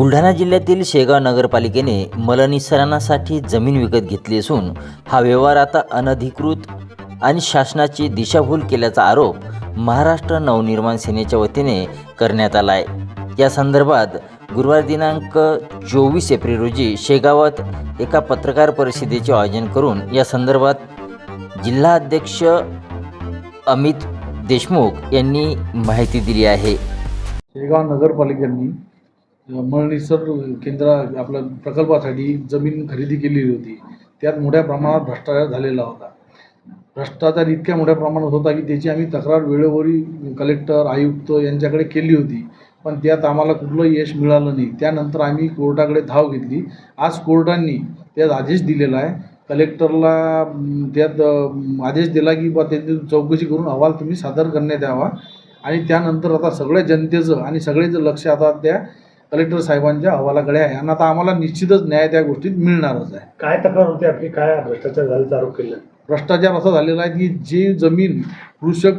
बुलढाणा जिल्ह्यातील शेगाव नगरपालिकेने मलनिसरणासाठी जमीन विकत घेतली असून हा व्यवहार आता अनधिकृत आणि शासनाची दिशाभूल केल्याचा आरोप महाराष्ट्र नवनिर्माण सेनेच्या वतीने करण्यात आला आहे. या संदर्भात गुरुवार दिनांक चोवीस एप्रिल रोजी शेगावात एका पत्रकार परिषदेचे आयोजन करून या संदर्भात जिल्हाध्यक्ष अमित देशमुख यांनी माहिती दिली आहे. शेगाव नगरपालिकेने मळनिसर केंद्र आपल्या प्रकल्पासाठी जमीन खरेदी केलेली होती. त्यात मोठ्या प्रमाणात भ्रष्टाचार झालेला होता. भ्रष्टाचार इतक्या मोठ्या प्रमाणात होता की त्याची आम्ही तक्रार वेळोवेळी कलेक्टर आयुक्त यांच्याकडे केली होती. पण त्यात आम्हाला कुठलं यश मिळालं नाही. त्यानंतर आम्ही कोर्टाकडे धाव घेतली. आज कोर्टांनी त्यात आदेश दिलेला आहे. कलेक्टरला त्यात आदेश दिला की बा त्याची चौकशी करून अहवाल तुम्ही सादर करण्यात यावा. आणि त्यानंतर आता सगळ्या जनतेचं आणि सगळेचं लक्ष आता त्या कलेक्टर साहेबांच्या अहवालाकडे आहे. आणि आता आम्हाला निश्चितच न्याय त्या गोष्टीत मिळणारच आहे. काय तक्रार होती आपली? काय भ्रष्टाचार झाल्याचा आरोप केला? भ्रष्टाचार असा झालेला आहे की जी जमीन कृषक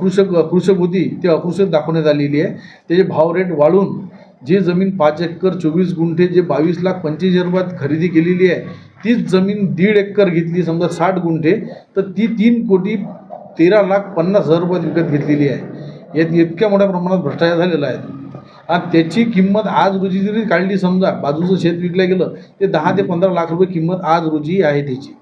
कृषक कृषक होती ती अकृषक दाखवण्यात आलेली आहे. त्याचे भाव रेट वाढून जी जमीन पाच एकर चोवीस गुंठे जे बावीस लाख पंचवीस हजार रुपयात खरेदी केलेली आहे तीच जमीन दीड एकर घेतली समजा साठ गुंठे तर ती तीन कोटी तेरा लाख पन्नास हजार रुपयात विकत घेतलेली आहे. यात इतक्या मोठ्या प्रमाणात भ्रष्टाचार झालेला आहे. आणि त्याची किंमत आज रोजी जरी काढली समजा बाजूचं शेत विकलं गेलं ते दहा ते पंधरा लाख रुपये किंमत आज रोजी आहे त्याची.